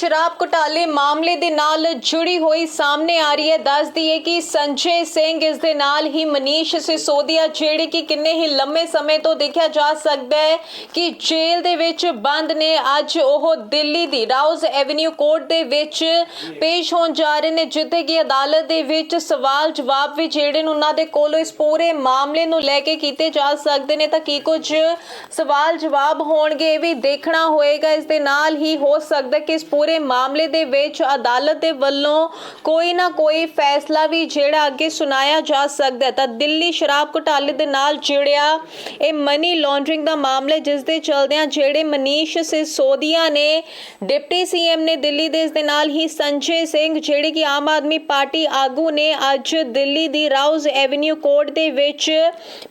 ਸ਼ਰਾਬ ਘੁਟਾਲੇ ਮਾਮਲੇ ਦੇ ਨਾਲ ਜੁੜੀ ਹੋਈ ਸਾਹਮਣੇ ਆ ਰਹੀ ਹੈ। ਦੱਸ ਦਈਏ ਕਿ ਸੰਜੇ ਸਿੰਘ ਇਸ ਦੇ ਨਾਲ ਹੀ ਮਨੀਸ਼ ਸਿਸੋਦੀਆ, ਜਿਹੜੇ ਕਿ ਕਿੰਨੇ ਹੀ ਲੰਮੇ ਸਮੇਂ ਤੋਂ ਦੇਖਿਆ ਜਾ ਸਕਦਾ ਹੈ ਕਿ ਜੇਲ੍ਹ ਦੇ ਵਿੱਚ ਬੰਦ ਨੇ, ਅੱਜ ਉਹ ਦਿੱਲੀ ਦੀ ਰਾਉਜ਼ ਐਵਨਿਊ ਕੋਰਟ ਦੇ ਵਿੱਚ ਪੇਸ਼ ਹੋਣ ਜਾ ਰਹੇ ਨੇ, ਜਿੱਥੇ ਕਿ ਅਦਾਲਤ ਦੇ ਵਿੱਚ ਸਵਾਲ ਜਵਾਬ ਵੀ ਜਿਹੜੇ ਨੇ ਉਹਨਾਂ ਦੇ ਕੋਲੋਂ ਇਸ ਪੂਰੇ ਮਾਮਲੇ ਨੂੰ ਲੈ ਕੇ ਕੀਤੇ ਜਾ ਸਕਦੇ ਨੇ। ਤਾਂ ਕੀ ਕੁਝ ਸਵਾਲ ਜਵਾਬ ਹੋਣਗੇ ਇਹ ਵੀ ਦੇਖਣਾ ਹੋਏਗਾ। ਇਸ ਦੇ ਨਾਲ ਹੀ ਹੋ ਸਕਦਾ ਕਿ ਇਸ ਪੂਰੇ ਮਾਮਲੇ ਦੇ ਵਿੱਚ ਅਦਾਲਤ ਦੇ ਵੱਲੋਂ ਕੋਈ ਨਾ ਕੋਈ ਫੈਸਲਾ ਵੀ ਜਿਹੜਾ ਅੱਗੇ ਸੁਣਾਇਆ ਜਾ ਸਕਦਾ ਹੈ। ਤਾਂ ਦਿੱਲੀ ਸ਼ਰਾਬ ਘੁਟਾਲੇ ਦੇ ਨਾਲ ਜੁੜਿਆ ਇਹ ਮਨੀ ਲਾਂਡਰਿੰਗ ਦਾ ਮਾਮਲਾ ਹੈ, ਜਿਸ ਦੇ ਚਲਦਿਆਂ ਜਿਹੜੇ ਮਨੀਸ਼ ਸਿਸੋਦੀਆ ਨੇ ਡਿਪਟੀ ਸੀਐਮ ਨੇ ਦਿੱਲੀ ਦੇ ਇਸ ਦੇ ਨਾਲ ਹੀ ਸੰਜੇ ਸਿੰਘ ਜਿਹੜੇ ਕਿ ਆਮ ਆਦਮੀ ਪਾਰਟੀ ਆਗੂ ਨੇ ਅੱਜ ਦਿੱਲੀ ਦੀ ਰਾਉਜ਼ ਐਵਨਿਊ ਕੋਰਟ ਦੇ ਵਿੱਚ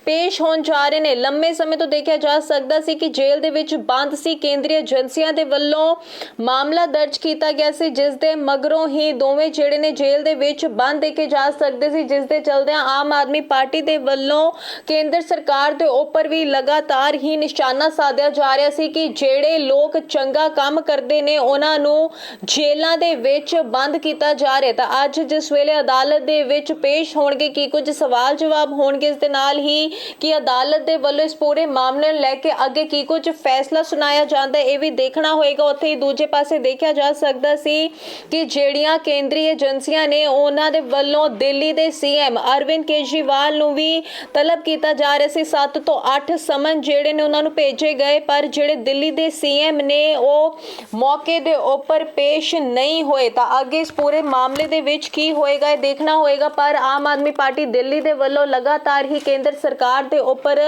ਪੇਸ਼ ਹੋਣ ਜਾ ਰਹੇ ਨੇ। ਲੰਮੇ ਸਮੇਂ ਤੋਂ ਦੇਖਿਆ ਜਾ ਸਕਦਾ ਸੀ ਕਿ ਜੇਲ੍ਹ ਦੇ ਵਿੱਚ ਬੰਦ ਸੀ। ਕੇਂਦਰੀ ਏਜੰਸੀਆਂ ਦੇ ਵੱਲੋਂ ਮਾਮਲਾ ਦਰਜ ਕੀਤਾ ਗਿਆ ਸੀ, ਜਿਸ ਦੇ ਮਗਰੋਂ ਹੀ ਦੋਵੇਂ ਜਿਹੜੇ ਨੇ ਜੇਲ੍ਹ ਦੇ ਵਿੱਚ ਬੰਦ ਦੇਖੇ ਜਾ ਸਕਦੇ ਸੀ, ਜਿਸ ਦੇ ਚਲਦਿਆਂ ਆਮ ਆਦਮੀ ਪਾਰਟੀ ਦੇ ਵੱਲੋਂ ਕੇਂਦਰ ਸਰਕਾਰ ਦੇ ਉੱਪਰ ਵੀ ਲਗਾਤਾਰ ਹੀ ਨਿਸ਼ਾਨਾ ਸਾਧਿਆ ਜਾ ਰਿਹਾ ਸੀ ਕਿ ਜਿਹੜੇ ਲੋਕ ਚੰਗਾ ਕੰਮ ਕਰਦੇ ਨੇ, ਉਹਨਾਂ ਨੂੰ ਜੇਲ੍ਹਾਂ ਦੇ ਵਿੱਚ ਬੰਦ ਕੀਤਾ ਜਾ ਰਿਹਾ। ਤਾਂ ਅੱਜ ਜਿਸ ਵੇਲੇ ਅਦਾਲਤ ਦੇ ਵਿੱਚ ਪੇਸ਼ ਹੋਣਗੇ ਕੀ ਕੁਝ ਸਵਾਲ ਜਵਾਬ ਹੋਣਗੇ, ਇਸ ਦੇ ਨਾਲ ਹੀ ਕਿ ਅਦਾਲਤ ਦੇ ਵੱਲੋਂ ਇਸ ਪੂਰੇ ਮਾਮਲੇ ਨੂੰ ਲੈ ਕੇ ਅੱਗੇ ਕੀ ਕੁਝ ਫੈਸਲਾ ਸੁਣਾਇਆ ਜਾਂਦਾ, ਇਹ ਵੀ ਦੇਖਣਾ ਹੋਏਗਾ। ਉੱਥੇ ਹੀ ਦੂਜੇ ਪਾਸੇ ਦੇਖਿਆ ਜਾ ਸਕਦਾ ਸੀ ਕਿ ਜਿਹੜੀਆਂ ਕੇਂਦਰੀ ਏਜੰਸੀਆਂ ਨੇ ਉਹਨਾਂ ਦੇ ਵੱਲੋਂ ਦਿੱਲੀ ਦੇ ਸੀਐਮ ਅਰਵਿੰਦ ਕੇਜਰੀਵਾਲ ਨੂੰ ਵੀ ਤਲਬ ਕੀਤਾ ਜਾ ਰਿਹਾ ਸੀ। 7 ਤੋਂ 8 ਸਮਨ ਜਿਹੜੇ ਨੇ ਉਹਨਾਂ ਨੂੰ ਭੇਜੇ ਗਏ, ਪਰ ਜਿਹੜੇ ਦਿੱਲੀ ਦੇ ਸੀਐਮ ਨੇ ਉਹ ਮੌਕੇ ਦੇ ਉੱਪਰ ਪੇਸ਼ ਨਹੀਂ ਹੋਏ। ਤਾਂ ਅੱਗੇ ਇਸ ਪੂਰੇ ਮਾਮਲੇ ਦੇ ਵਿੱਚ ਕੀ ਹੋਏਗਾ, ਇਹ ਦੇਖਣਾ ਹੋਏਗਾ, ਪਰ ਆਮ ਆਦਮੀ ਪਾਰਟੀ ਦਿੱਲੀ ਦੇ ਵੱਲੋਂ ਲਗਾਤਾਰ ਹੀ ਕੇਂਦਰ ਸਰਕਾਰ ਦੇ ਉੱਪਰ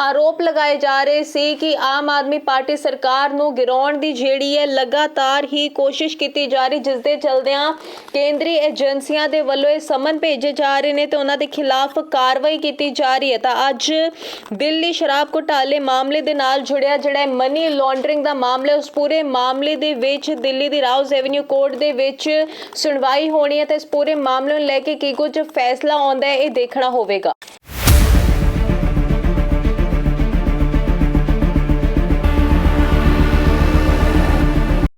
ਆਰੋਪ ਲਗਾਏ ਜਾ ਰਹੇ ਸੀ ਕਿ ਆਮ ਆਦਮੀ ਪਾਰਟੀ ਸਰਕਾਰ ਨੂੰ ਗਿਰਾਉਣ ਦੀ ਜਿਹੜੀ ਹੈ ਲਗਾਤਾਰ ਹੀ ਕੋਸ਼ਿਸ਼ ਕੀਤੀ ਜਾ ਰਹੀ ਜਿਸ ਦੇ ਚਲਦਿਆਂ ਕੇਂਦਰੀ ਏਜੰਸੀਆਂ ਦੇ ਵੱਲੋਂ ਇਹ ਸਮਨ ਭੇਜੇ ਜਾ ਰਹੇ ਨੇ ਤੇ ਉਹਨਾਂ ਦੇ ਖਿਲਾਫ ਕਾਰਵਾਈ ਕੀਤੀ ਜਾ ਰਹੀ ਹੈ। ਤਾਂ ਅੱਜ ਦਿੱਲੀ ਸ਼ਰਾਬ ਘੁਟਾਲੇ ਮਾਮਲੇ ਦੇ ਨਾਲ ਜੁੜਿਆ ਜਿਹੜਾ ਮਨੀ ਲਾਂਡਰਿੰਗ ਦਾ ਮਾਮਲਾ ਉਸ ਪੂਰੇ ਮਾਮਲੇ ਦੇ ਵਿੱਚ ਦਿੱਲੀ ਦੀ ਰਾਉਜ਼ ਐਵਨਿਊ ਕੋਰਟ ਦੇ ਵਿੱਚ ਸੁਣਵਾਈ ਹੋਣੀ ਹੈ ਤੇ ਇਸ ਪੂਰੇ ਮਾਮਲੇ ਨੂੰ ਲੈ ਕੇ ਕੀ ਕੁਝ ਫੈਸਲਾ ਆਉਂਦਾ ਹੈ, ਇਹ ਦੇਖਣਾ ਹੋਵੇਗਾ।